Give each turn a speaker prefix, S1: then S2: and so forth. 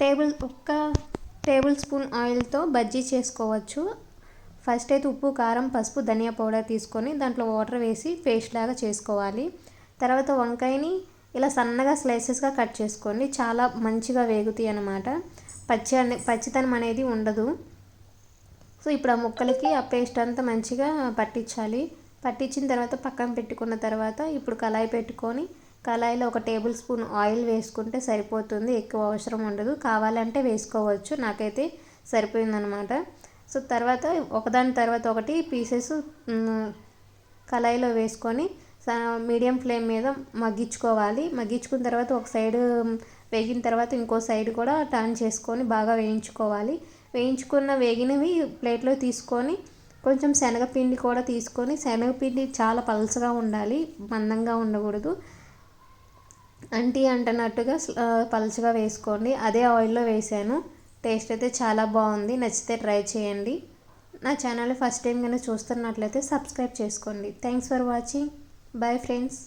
S1: Table ఒక్క table spoon ఆయిల్తో బజ్జీ చేసుకోవచ్చు. ఫస్ట్ అయితే ఉప్పు కారం పసుపు ధనియా పౌడర్ తీసుకొని దాంట్లో వాటర్ వేసి పేస్ట్ లాగా చేసుకోవాలి. తర్వాత వంకాయని ఇలా సన్నగా స్లైసెస్గా కట్ చేసుకోండి. చాలా మంచిగా వేగుతాయి అన్నమాట. పచ్చి పచ్చితనం అనేది ఉండదు. సో ఇప్పుడు ఆ ముక్కలకి ఆ పేస్ట్ అంతా మంచిగా పట్టించాలి. పట్టించిన తర్వాత పక్కన పెట్టుకున్న తర్వాత ఇప్పుడు కళాయి పెట్టుకొని కళాయిలో ఒక టేబుల్ స్పూన్ ఆయిల్ వేసుకుంటే సరిపోతుంది. ఎక్కువ అవసరం ఉండదు. కావాలంటే వేసుకోవచ్చు. నాకైతే సరిపోయిందనమాట సో తర్వాత ఒకదాని తర్వాత ఒకటి పీసెస్ కళాయిలో వేసుకొని మీడియం ఫ్లేమ్ మీద మగ్గించుకోవాలి. మగ్గించుకున్న తర్వాత ఒక సైడ్ వేగిన తర్వాత ఇంకో సైడ్ కూడా టర్న్ చేసుకొని బాగా వేయించుకోవాలి. వేయించుకున్న వేగినవి ప్లేట్లో తీసుకొని కొంచెం శనగపిండి కూడా తీసుకొని శనగపిండి చాలా పలుచగా ఉండాలి. మందంగా ఉండకూడదు. అంటీ అంటున్నట్టుగా పలుచగా వేసుకోండి. అదే ఆయిల్లో వేసాను. టేస్ట్ అయితే చాలా బాగుంది. నచ్చితే ట్రై చేయండి. నా ఛానల్ ఫస్ట్ టైం కనుక చూస్తున్నట్లయితే సబ్స్క్రైబ్ చేసుకోండి. Thanks for watching. Bye friends.